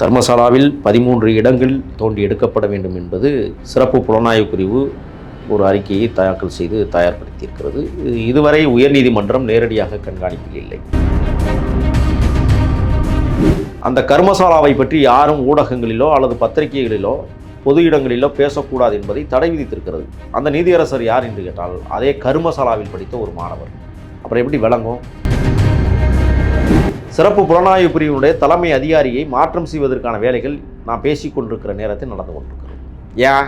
தர்மசாலாவில் பதிமூன்று இடங்கள் தோண்டி எடுக்கப்பட வேண்டும் என்பது சிறப்பு புலனாய்வு பிரிவு ஒரு அறிக்கையை தாக்கல் செய்து தயார்படுத்தியிருக்கிறது. இதுவரை உயர்நீதிமன்றம் நேரடியாக கண்காணிப்பில் இல்லை. அந்த கர்மசாலாவை பற்றி யாரும் ஊடகங்களிலோ அல்லது பத்திரிகைகளிலோ பொது இடங்களிலோ பேசக்கூடாது என்பதை தடை விதித்திருக்கிறது. அந்த நீதியரசர் யார் என்று கேட்டால் அதே கர்மசாலாவில் படித்த ஒரு மாணவர். அப்புறம் எப்படி விளங்கும்? சிறப்பு புலனாய்வு பிரிவினுடைய தலைமை அதிகாரியை மாற்றம் செய்வதற்கான வேலைகள் நான் பேசிக் கொண்டிருக்கிற நேரத்தில் நடந்து கொண்டிருக்கிறது. ஏன்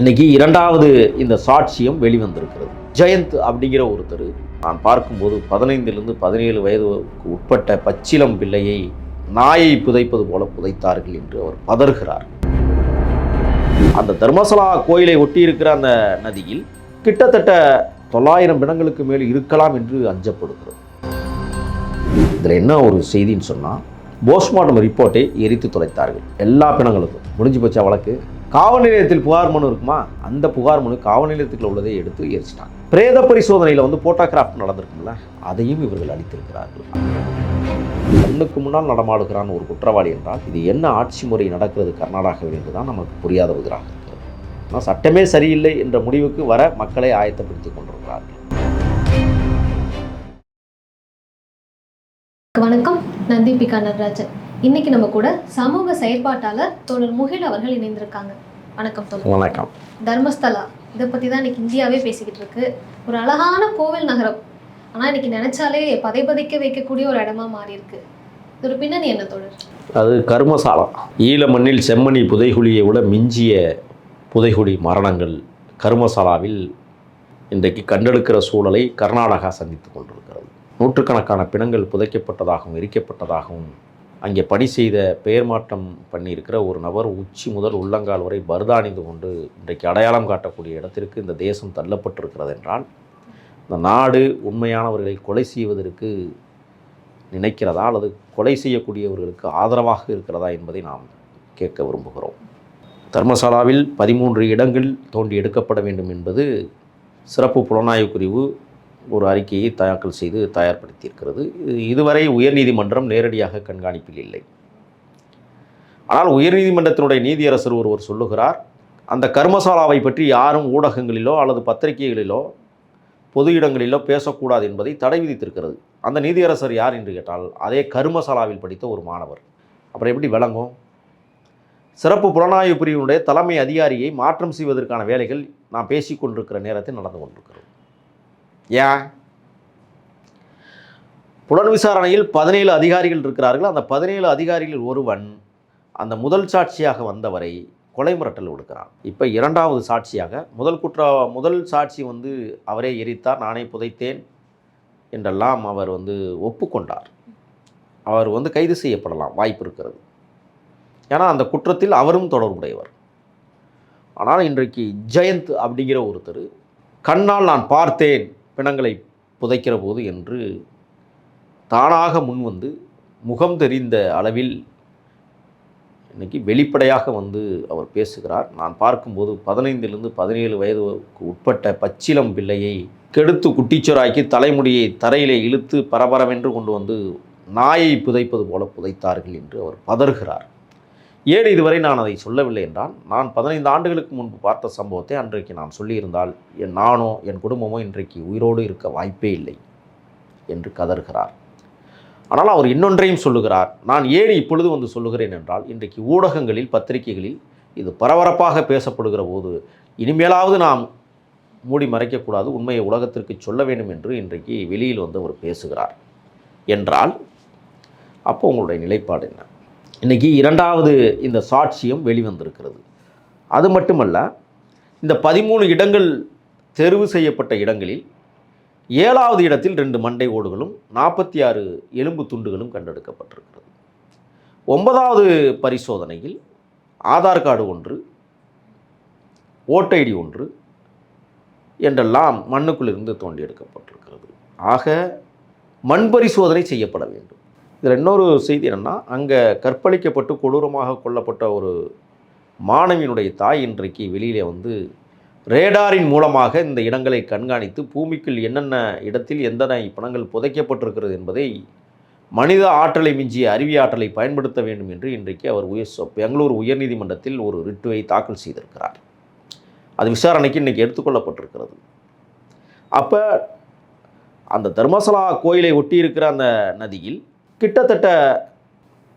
இன்னைக்கு இரண்டாவது இந்த சாட்சியம் வெளிவந்திருக்கிறது. ஜெயந்த் அப்படிங்கிற ஒருத்தர் நான் பார்க்கும்போது பதினைந்திலிருந்து பதினேழு வயதுக்கு உட்பட்ட பச்சிலம் பிள்ளையை நாயை புதைப்பது போல புதைத்தார்கள் என்று அவர் பதறுகிறார். அந்த தர்மசலா கோயிலை ஒட்டி இருக்கிற அந்த நதியில் கிட்டத்தட்ட தொள்ளாயிரம் பிணங்களுக்கு மேல் இருக்கலாம் என்று அஞ்சப்படுகிறது. இதில் என்ன ஒரு செய்தின்னு சொன்னால் போஸ்ட்மார்ட்டம் ரிப்போர்ட்டை எரித்து தொலைத்தார்கள். எல்லா பிணங்களுக்கும். முடிஞ்சு போச்சா வழக்கு? காவல் நிலையத்தில் புகார் மனு இருக்குமா? அந்த புகார் மனு காவல் நிலையத்தில் உள்ளதை எடுத்து எரிச்சிட்டாங்க. பிரேத பரிசோதனையில் வந்து போட்டோகிராஃப்ட் நடந்திருக்கும்ல அதையும் இவர்கள் அளித்திருக்கிறார்கள் கண்ணுக்கு முன்னால் நடமாடுகிறான் ஒரு குற்றவாளி என்றால் இது என்ன ஆட்சி முறை நடக்கிறது கர்நாடகாவில் என்று தான் நமக்கு புரியாத பதிலாக இருக்கிறது. ஆனால் சட்டமே சரியில்லை என்ற முடிவுக்கு வர மக்களை ஆயத்தப்படுத்திக் கொண்டிருக்கிறார்கள். வணக்கம். நான் தீபிகா நடராஜன். இன்னைக்கு நம்ம கூட சமூக செயற்பாட்டாளர் தோழர் முகில் அவர்கள் இணைந்திருக்காங்க. வணக்கம் தோழர். வணக்கம். தர்மஸ்தலா. இதை பற்றி தான் இன்னைக்கு இந்தியாவே பேசிக்கிட்டு இருக்கு. ஒரு அழகான கோவில் நகரம். ஆனால் இன்னைக்கு நினைச்சாலே பதைபதைக்க வைக்கக்கூடிய ஒரு இடமா மாறி இருக்கு இதோட பின்னணி என்ன தோழர்? அது கர்மசாலம். ஈழ மண்ணில் செம்மணி புதைகுழியை விட மிஞ்சிய புதைகுழி மரணங்கள் கர்மசாலாவில் இன்றைக்கு கண்டெடுக்கிற சூழலை கர்நாடகா சந்தித்து கொண்டிருக்கிறது. நூற்றுக்கணக்கான பிணங்கள் புதைக்கப்பட்டதாகவும் எரிக்கப்பட்டதாகவும் அங்கே பணி செய்த பெயர் மாற்றம் பண்ணியிருக்கிற ஒரு நபர் உச்சி முதல் உள்ளங்கால் வரை பர்தாணிந்து கொண்டு இன்றைக்கு அடையாளம் காட்டக்கூடிய இடத்திற்கு இந்த தேசம் தள்ளப்பட்டிருக்கிறது என்றால் இந்த நாடு உண்மையானவர்களை கொலை செய்வதற்கு நினைக்கிறதா அல்லது கொலை செய்யக்கூடியவர்களுக்கு ஆதரவாக இருக்கிறதா என்பதை நாம் கேட்க விரும்புகிறோம். தர்மசாலாவில் பதிமூன்று இடங்கள் தோண்டி எடுக்கப்பட வேண்டும் என்பது சிறப்பு புலனாய்வு பிரிவு ஒரு அறிக்கையை தாக்கல் செய்து தயார்படுத்தியிருக்கிறது. இதுவரை உயர்நீதிமன்றம் நேரடியாக கண்காணிப்பில் இல்லை. ஆனால் உயர்நீதிமன்றத்தினுடைய நீதியரசர் ஒருவர் சொல்லுகிறார் அந்த கர்மசாலாவை பற்றி யாரும் ஊடகங்களிலோ அல்லது பத்திரிகைகளிலோ பொது இடங்களிலோ பேசக்கூடாது என்பதை தடை விதித்திருக்கிறது. அந்த நீதியரசர் யார் என்று கேட்டால் அதே கருமசாலாவில் படித்த ஒரு மாணவர். அப்புறம் எப்படி விளங்கும்? சிறப்பு புலனாய்வு பிரிவினுடைய தலைமை அதிகாரியை மாற்றம் செய்வதற்கான வேலைகள் நான் பேசிக்கொண்டிருக்கிற நேரத்தில் நடந்து கொண்டிருக்கிறது. ஏன் புலன் விசாரணையில் பதினேழு அதிகாரிகள் இருக்கிறார்கள். அந்த பதினேழு அதிகாரிகளில் ஒருவன் அந்த முதல் சாட்சியாக வந்தவரை கொலை மிரட்டல் விடுக்கிறான். இப்போ இரண்டாவது சாட்சியாக முதல் குற்ற முதல் சாட்சி வந்து அவரே எரித்தார் நானே புதைத்தேன் என்றெல்லாம் அவர் வந்து ஒப்புக்கொண்டார். அவர் வந்து கைது செய்யப்படலாம் வாய்ப்பு இருக்கிறது. ஏன்னா அந்த குற்றத்தில் அவரும் தொடர்புடையவர். ஆனால் இன்றைக்கு ஜெயந்த் அப்படிங்கிற ஒருத்தர் கண்ணால் நான் பார்த்தேன் பிணங்களை புதைக்கிற போது என்று தானாக முன்வந்து முகம் தெரிந்த அளவில் இன்னைக்கு வெளிப்படையாக வந்து அவர் பேசுகிறார். நான் பார்க்கும்போது பதினைந்திலிருந்து பதினேழு வயதுக்கு உட்பட்ட பச்சிலம் பிள்ளையை கெடுத்து குட்டிச்சோராக்கி தலைமுடியை தரையிலே இழுத்து பரபரவென்று கொண்டு வந்து நாயை புதைப்பது போல புதைத்தார்கள் என்று அவர் பதறுகிறார். ஏன் இதுவரை நான் அதை சொல்லவில்லை என்றால் நான் பதினைந்து ஆண்டுகளுக்கு முன்பு பார்த்த சம்பவத்தை அன்றைக்கு நான் சொல்லியிருந்தால் என் நானோ என் குடும்பமோ இன்றைக்கு உயிரோடு இருக்க வாய்ப்பே இல்லை என்று கதறுகிறார். ஆனால் அவர் இன்னொன்றையும் சொல்லுகிறார். நான் ஏன் இப்பொழுது வந்து சொல்லுகிறேன் என்றால் இன்றைக்கு ஊடகங்களில் பத்திரிகைகளில் இது பரபரப்பாக பேசப்படுகிற போது இனிமேலாவது நாம் மூடி மறைக்கக்கூடாது உண்மையை உலகத்திற்கு சொல்ல வேண்டும் என்று இன்றைக்கு வெளியில் வந்து அவர் பேசுகிறார். என்றால் அப்போ உங்களுடைய நிலைப்பாடு என்ன? இன்றைக்கி இரண்டாவது இந்த சாட்சியம் வெளிவந்திருக்கிறது. அது மட்டுமல்ல இந்த பதிமூணு இடங்கள் தெரிவு செய்யப்பட்ட இடங்களில் ஏழாவது இடத்தில் ரெண்டு மண்டை ஓடுகளும் நாற்பத்தி ஆறு எலும்பு துண்டுகளும் கண்டெடுக்கப்பட்டிருக்கிறது. ஒன்பதாவது பரிசோதனையில் ஆதார் கார்டு ஒன்று ஓட்டைடி ஒன்று என்றெல்லாம் மண்ணுக்குள்ளிருந்து தோண்டி எடுக்கப்பட்டிருக்கிறது ஆக மண் பரிசோதனை செய்யப்பட வேண்டும். இதில் இன்னொரு செய்தி என்னென்னா அங்கே கற்பழிக்கப்பட்டு கொடூரமாக கொல்லப்பட்ட ஒரு மாணவியினுடைய தாய் இன்றைக்கு வெளியிலே வந்து ரேடாரின் மூலமாக இந்த இடங்களை கண்காணித்து பூமிக்குள் என்னென்ன இடத்தில் எந்தென பணங்கள் புதைக்கப்பட்டிருக்கிறது என்பதை மனித ஆற்றலை மிஞ்சிய அறிவி ஆற்றலை பயன்படுத்த வேண்டும் என்று இன்றைக்கு அவர் உயர் பெங்களூர் உயர்நீதிமன்றத்தில் ஒரு ரிட்டுவை தாக்கல் செய்திருக்கிறார். அது விசாரணைக்கு இன்றைக்கி எடுத்துக்கொள்ளப்பட்டிருக்கிறது அப்போ அந்த தர்மசலா கோயிலை ஒட்டி இருக்கிற அந்த நதியில் கிட்டத்தட்ட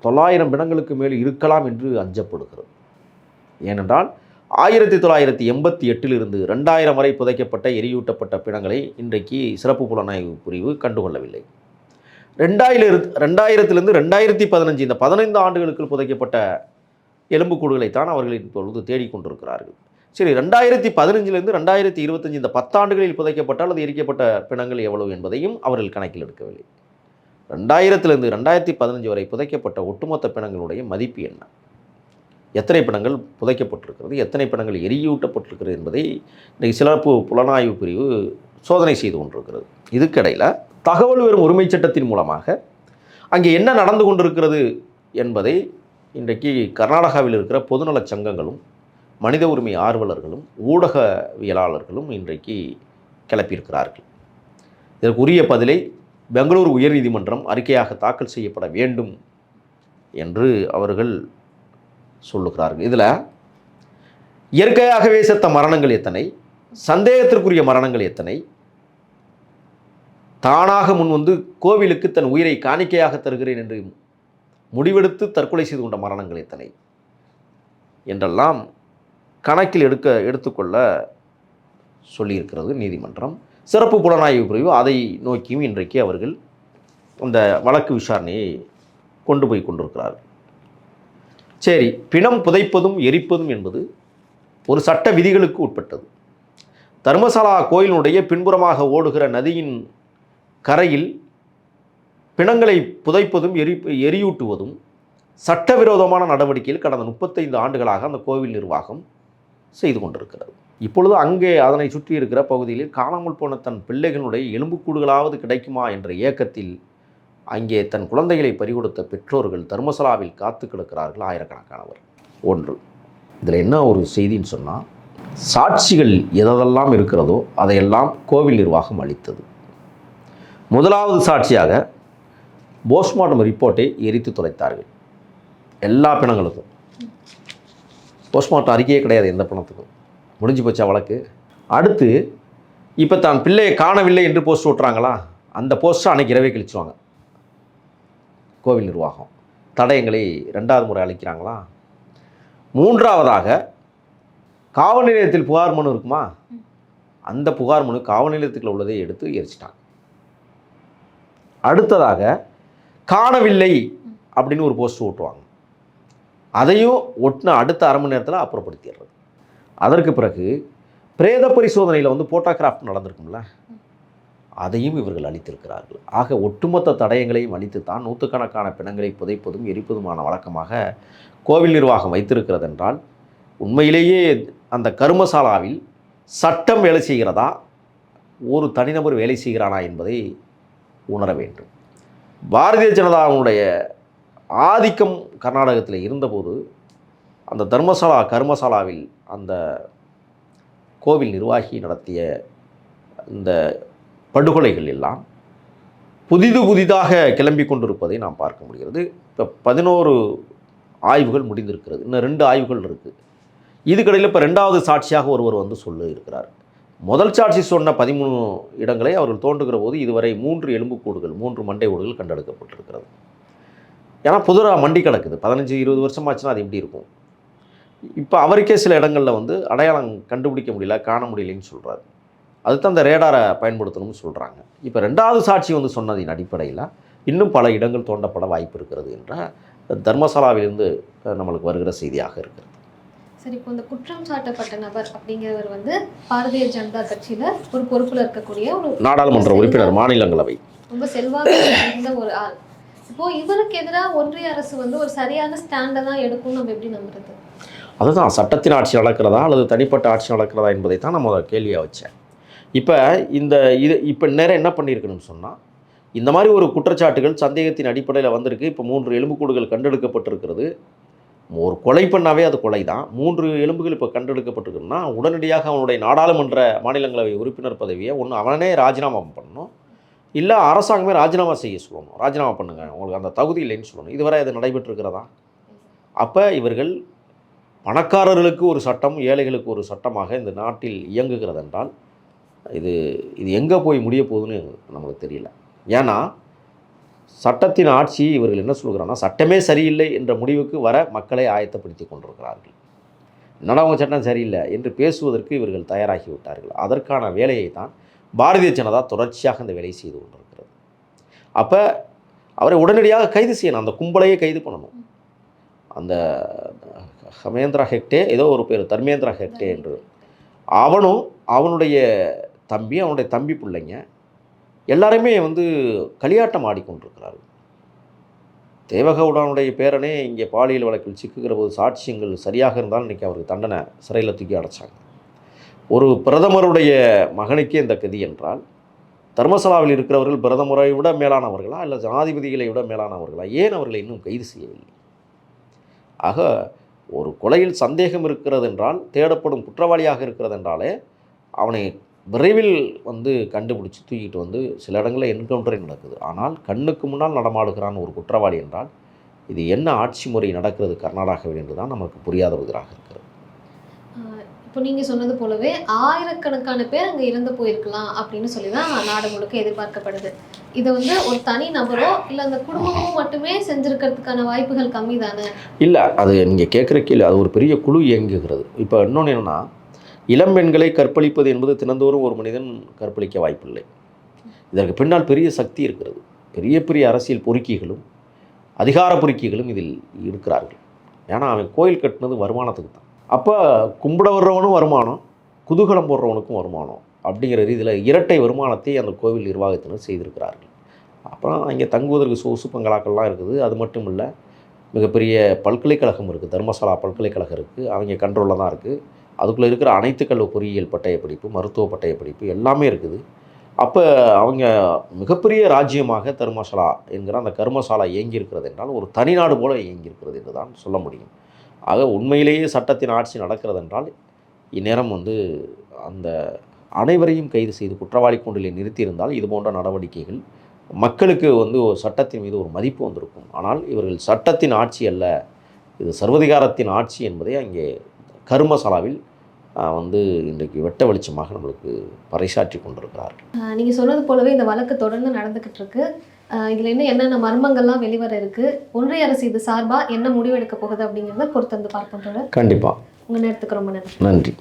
தொள்ளாயிரம் பிணங்களுக்கு மேல் இருக்கலாம் என்று அஞ்சப்படுகிறது. ஏனென்றால் ஆயிரத்தி தொள்ளாயிரத்தி எண்பத்தி எட்டிலிருந்து ரெண்டாயிரம் வரை புதைக்கப்பட்ட எரியூட்டப்பட்ட பிணங்களை இன்றைக்கு சிறப்பு புலனாய்வு பிரிவு கண்டுகொள்ளவில்லை. ரெண்டாயிரம் ரெண்டாயிரத்திலிருந்து ரெண்டாயிரத்தி பதினஞ்சு இந்த பதினைந்து ஆண்டுகளுக்கு புதைக்கப்பட்ட எலும்புக்கூடுகளைத்தான் அவர்கள் இப்பொழுது தேடிக்கொண்டிருக்கிறார்கள் சரி ரெண்டாயிரத்தி பதினஞ்சிலிருந்து ரெண்டாயிரத்தி இருபத்தஞ்சு இந்த பத்தாண்டுகளில் புதைக்கப்பட்ட அல்லது எரிக்கப்பட்ட பிணங்கள் எவ்வளவு என்பதையும் அவர்கள் கணக்கில் எடுக்கவில்லை. ரெண்டாயிரத்திலிருந்து ரெண்டாயிரத்தி பதினஞ்சு வரை புதைக்கப்பட்ட ஒட்டுமொத்த பிணங்களுடைய மதிப்பு என்ன? எத்தனை பிணங்கள் புதைக்கப்பட்டிருக்கிறது? எத்தனை பிணங்கள் எரியூட்டப்பட்டிருக்கிறது என்பதை இன்றைக்கு சிறப்பு புலனாய்வு பிரிவு சோதனை செய்து கொண்டிருக்கிறது. இதுக்கிடையில் தகவல் வெறும் உரிமைச் சட்டத்தின் மூலமாக அங்கே என்ன நடந்து கொண்டிருக்கிறது என்பதை இன்றைக்கு கர்நாடகாவில் இருக்கிற பொதுநலச் சங்கங்களும் மனித உரிமை ஆர்வலர்களும் ஊடகவியலாளர்களும் இன்றைக்கு கிளப்பியிருக்கிறார்கள். இதற்கு உரிய பதிலை பெங்களூர் உயர்நீதிமன்றம் அறிக்கையாக தாக்கல் செய்யப்பட வேண்டும் என்று அவர்கள் சொல்லுகிறார்கள். இதில் இயற்கையாகவே செத்த மரணங்கள் எத்தனை? சந்தேகத்திற்குரிய மரணங்கள் எத்தனை? தானாக முன் வந்து கோவிலுக்கு தன் உயிரை காணிக்கையாக தருகிறேன் என்று முடிவெடுத்து தற்கொலை செய்து கொண்ட மரணங்கள் எத்தனை? என்றெல்லாம் கணக்கில் எடுக்க எடுத்துக்கொள்ள சொல்லியிருக்கிறது நீதிமன்றம். சிறப்பு புலனாய்வு பிரிவு அதை நோக்கியும் இன்றைக்கு அவர்கள் அந்த வழக்கு விசாரணையை கொண்டு போய் கொண்டிருக்கிறார்கள். சரி பிணம் புதைப்பதும் எரிப்பதும் என்பது ஒரு சட்ட விதிகளுக்கு உட்பட்டது. தர்மசாலா கோயிலினுடைய பின்புறமாக ஓடுகிற நதியின் கரையில் பிணங்களை புதைப்பதும் எரி எரியூட்டுவதும் சட்டவிரோதமான நடவடிக்கையில் கடந்த முப்பத்தைந்து ஆண்டுகளாக அந்த கோவில் நிர்வாகம் செய்து கொண்டிருக்கிறது. இப்பொழுது அங்கே அதனை சுற்றி இருக்கிற பகுதியில் காணாமல் போன தன் பிள்ளைகளுடைய எலும்புக்கூடுகளாவது கிடைக்குமா என்ற ஏக்கத்தில் அங்கே தன் குழந்தைகளை பறிகொடுத்த பெற்றோர்கள் தர்மசலாவில் காத்து கிடக்கிறார்கள் ஆயிரக்கணக்கானவர். ஒன்று இதில் என்ன ஒரு செய்தின்னு சொன்னால் சாட்சிகள் எதெல்லாம் இருக்கிறதோ அதையெல்லாம் கோவில் நிர்வாகம் அளித்தது. முதலாவது சாட்சியாக போஸ்ட்மார்ட்டம் ரிப்போர்ட்டை எரித்து தொலைத்தார்கள் எல்லா பிணங்களுக்கும். போஸ்ட்மார்ட்டம் அறிக்கையே கிடையாது எந்த பிணத்துக்கும். முடிஞ்சு போச்சா வழக்கு? அடுத்து இப்போ தான் பிள்ளையை காணவில்லை என்று போஸ்ட் ஓட்டுறாங்களா? அந்த போஸ்ட்டை அன்றைக்கி இரவே கழிச்சுவாங்க கோவில் நிர்வாகம். தடயங்களை ரெண்டாவது முறை அளிக்கிறாங்களா மூன்றாவதாக காவல் நிலையத்தில் புகார் மனு இருக்குமா? அந்த புகார் மனு காவல் நிலையத்துக்குள்ள உள்ளதை எடுத்து எரிச்சிட்டாங்க. அடுத்ததாக காணவில்லை அப்படின்னு ஒரு போஸ்ட் ஓட்டுவாங்க. அதையும் ஒட்டின அடுத்த அரை மணி நேரத்தில் அப்புறப்படுத்திடுறது. அதற்கு பிறகு பிரேத பரிசோதனையில் வந்து போட்டோகிராஃப் நடந்திருக்கும்ல? அதையும் இவர்கள் அளித்திருக்கிறார்கள். ஆக ஒட்டுமொத்த தடயங்களையும் அளித்து தான் நூற்றுக்கணக்கான பிணங்களை புதைப்பதும் எரிப்பதுமான வழக்கமாக கோவில் நிர்வாகம் வைத்திருக்கிறது என்றால் உண்மையிலேயே அந்த கருமசாலாவில் சட்டம் வேலை செய்கிறதா? ஒரு தனிநபர் வேலை செய்கிறானா என்பதை உணர வேண்டும். பாரதிய ஜனதாவுடைய ஆதிக்கம் கர்நாடகத்தில் இருந்தபோது அந்த தர்மசாலா கர்மசாலாவில் அந்த கோவில் நிர்வாகி நடத்திய இந்த படுகொலைகள் எல்லாம் புதிது புதிதாக கிளம்பி கொண்டிருப்பதை நாம் பார்க்க முடிகிறது. இப்போ பதினோரு ஆய்வுகள் முடிந்திருக்கிறது. இன்னும் ரெண்டு ஆய்வுகள் இருக்குது இதுக்கடையில் இப்போ ரெண்டாவது சாட்சியாக ஒருவர் வந்து சொல்ல இருக்கிறார். முதல் சாட்சி சொன்ன பதிமூணு இடங்களை அவர்கள் தோன்றுகிற போது இதுவரை மூன்று எலும்புக்கூடுகள் மூன்று மண்டை ஓடுகள் கண்டெடுக்கப்பட்டிருக்கிறது. ஏன்னா புதுராக மண்டி கிடக்குது. பதினஞ்சு இருபது வருஷமாச்சுன்னா அது எப்படி இருக்கும்? இப்போ அவருக்கே சில இடங்களில் வந்து அடையாளம் கண்டுபிடிக்க முடியல காண முடியலைன்னு சொல்கிறாரு அதுதான் அந்த ரேடாரை பயன்படுத்தணும்னு சொல்கிறாங்க இப்போ ரெண்டாவது சாட்சி வந்து சொன்னதின் அடிப்படையில் இன்னும் பல இடங்கள் தோண்டப்பட வாய்ப்பு இருக்கிறது என்ற தர்மசாலாவிலிருந்து நம்மளுக்கு வருகிற செய்தியாக இருக்கிறது. சரி இப்போ இந்த குற்றம் சாட்டப்பட்ட நபர் அப்படிங்கிறவர் வந்து பாரதிய ஜனதா கட்சியில ஒரு பொறுப்புல இருக்கக்கூடிய ஒரு நாடாளுமன்ற உறுப்பினர் மாநிலங்களவை. ரொம்ப செல்வாக்கு இருந்த ஒரு ஆள். இப்போ இவருக்கு எதிராக ஒன்றிய அரசு வந்து ஒரு சரியான ஸ்டாண்டை தான் எடுக்கும் நம்ம எப்படி நம்புறது? அதுதான் சட்டத்தின் ஆட்சி நடக்கிறதா அல்லது தனிப்பட்ட ஆட்சி நடக்கிறதா என்பதை தான் நம்ம கேள்வியாக வச்சேன். இப்போ இந்த இது இப்போ நேரம் என்ன பண்ணியிருக்கணும்னு சொன்னால் இந்த மாதிரி ஒரு குற்றச்சாட்டுகள் சந்தேகத்தின் அடிப்படையில் வந்திருக்கு. இப்போ மூன்று எலும்புக்கூடுகள் கண்டெடுக்கப்பட்டிருக்கிறது. ஒரு கொலை பண்ணாவே அது கொலை தான் மூன்று எலும்புகள் இப்போ கண்டெடுக்கப்பட்டிருக்குன்னா உடனடியாக அவனுடைய நாடாளுமன்ற மாநிலங்களவை உறுப்பினர் பதவியை ஒன்று அவனே ராஜினாமா பண்ணணும். இல்லை அரசாங்கமே ராஜினாமா செய்ய சொல்லணும். ராஜினாமா பண்ணுங்க. உங்களுக்கு அந்த தகுதி இல்லைன்னு சொல்லணும். இதுவரை அது நடைபெற்றிருக்கிறதா? அப்போ இவர்கள் பணக்காரர்களுக்கு ஒரு சட்டம் ஏழைகளுக்கு ஒரு சட்டமாக இந்த நாட்டில் இயங்குகிறது என்றால் இது இது எங்கே போய் முடிய போகுதுன்னு நமக்கு தெரியல. ஏன்னா சட்டத்தின் ஆட்சி இவர்கள் என்ன சொல்கிறாங்கன்னா சட்டமே சரியில்லை என்ற முடிவுக்கு வர மக்களை ஆயத்தப்படுத்தி கொண்டிருக்கிறார்கள். என்னடா அவங்க சட்டம் சரியில்லை என்று பேசுவதற்கு இவர்கள் தயாராகி விட்டார்கள். அதற்கான வேலையை தான் பாரதிய ஜனதா தொடர்ச்சியாக இந்த வேலையை செய்து கொண்டிருக்கிறது. அப்போ அவரை உடனடியாக கைது செய்யணும். அந்த கும்பலையே கைது பண்ணணும். அந்த ஹமேந்திரா ஹெக்டே ஏதோ ஒரு பேர் தர்மேந்திரா ஹெக்டே என்று. அவனும் அவனுடைய தம்பி அவனுடைய தம்பி பிள்ளைங்க எல்லாருமே வந்து களியாட்டம் ஆடிக்கொண்டிருக்கிறார்கள். தேவகவுடானுடைய பேரனே இங்கே பாலியல் வழக்கில் சிக்குகிற போது சாட்சியங்கள் சரியாக இருந்தால் இன்றைக்கி அவருக்கு தண்டனை சிறையில் தூக்கி அடைச்சாங்க. ஒரு பிரதமருடைய மகனுக்கே இந்த கதி என்றால் தர்மசலாவில் இருக்கிறவர்கள் பிரதமரை விட மேலானவர்களா இல்லை ஜனாதிபதிகளை விட மேலானவர்களா? ஏன் அவர்களை இன்னும் கைது செய்யவில்லை? ஆக ஒரு கொலையில் சந்தேகம் இருக்கிறது என்றால் தேடப்படும் குற்றவாளியாக இருக்கிறது என்றாலே அவனை விரைவில் வந்து கண்டுபிடிச்சி தூக்கிட்டு வந்து சில இடங்களில் என்கவுண்டரே நடக்குது. ஆனால் கண்ணுக்கு முன்னால் நடமாடுகிறான் ஒரு குற்றவாளி என்றால் இது என்ன ஆட்சி முறை நடக்கிறது கர்நாடகாவில் என்று தான் நமக்கு புரியாத புதிராக இருக்கிறது. இப்போ நீங்கள் சொன்னது போலவே ஆயிரக்கணக்கான பேர் அங்கே இறந்து போயிருக்கலாம் அப்படின்னு சொல்லி தான் நாடு முழுக்க எதிர்பார்க்கப்படுது. இதை வந்து ஒரு தனி நபரோ இல்லை அந்த குடும்பமோ மட்டுமே செஞ்சுருக்கிறதுக்கான வாய்ப்புகள் கம்மி தானே இல்லை அது நீங்கள் கேட்குற கீழே அது ஒரு பெரிய குழு இயங்குகிறது. இப்போ இன்னொன்று என்னென்னா இளம் பெண்களை கற்பழிப்பது என்பது தினந்தோறும் ஒரு மனிதன் கற்பழிக்க வாய்ப்பில்லை. இதற்கு பின்னால் பெரிய சக்தி இருக்கிறது. பெரிய பெரிய அரசியல் பொறுக்கிகளும் அதிகார பொறுக்கிகளும் இதில் இருக்கிறார்கள். ஏன்னா அவன் கோயில் கட்டினது வருமானத்துக்கு தான் அப்போ கும்பிட வர்றவனும் வருமானம் குதூகலம் போடுறவனுக்கும் வருமானம் அப்படிங்கிற ரீதியில் இரட்டை வருமானத்தை அந்த கோவில் நிர்வாகத்தினர் செய்திருக்கிறார்கள். அப்புறம் அங்கே தங்குவதற்கு சொகுசு பங்களாக்கள்லாம் இருக்குது. அது மட்டும் இல்லை மிகப்பெரிய பல்கலைக்கழகம் இருக்குது தர்மசாலா பல்கலைக்கழகம் இருக்குது அவங்க கண்ட்ரோலில் தான் இருக்குது அதுக்குள்ளே இருக்கிற அனைத்து கல்வி பொறியியல் பட்டய படிப்பு மருத்துவ பட்டய படிப்பு எல்லாமே இருக்குது. அப்போ அவங்க மிகப்பெரிய ராஜ்யமாக தர்மசாலா என்கிற அந்த கர்மசாலா இயங்கியிருக்கிறது என்றால் ஒரு தனிநாடு போல இயங்கியிருக்கிறது என்று தான் சொல்ல முடியும். ஆக உண்மையிலேயே சட்டத்தின் ஆட்சி நடக்கிறது என்றால் இந்நேரம் வந்து அந்த அனைவரையும் கைது செய்து குற்றவாளி கூண்டிலே நிறுத்தியிருந்தால் இது போன்ற நடவடிக்கைகள் மக்களுக்கு வந்து ஒரு சட்டத்தின் மீது ஒரு மதிப்பு வந்திருக்கும். ஆனால் இவர்கள் சட்டத்தின் ஆட்சி அல்ல இது சர்வதிகாரத்தின் ஆட்சி என்பதை அங்கே கர்மசாலாவில் வந்து இன்றைக்கு வெட்ட வெளிச்சமாக நம்மளுக்கு பறைசாற்றி கொண்டிருக்கிறார் நீங்கள் சொன்னது போலவே இந்த வழக்கு தொடர்ந்து நடந்துக்கிட்டு இருக்கு. இதுல இன்னும் என்னென்ன மர்மங்கள்லாம் வெளிவர இருக்கு? ஒன்றிய அரசு இது சார்பா என்ன முடிவெடுக்க போகுது அப்படிங்கிறத பொறுத்து வந்து பார்ப்போம் கண்டிப்பாக உங்க நேரத்துக்கு ரொம்ப நன்றி. நன்றி.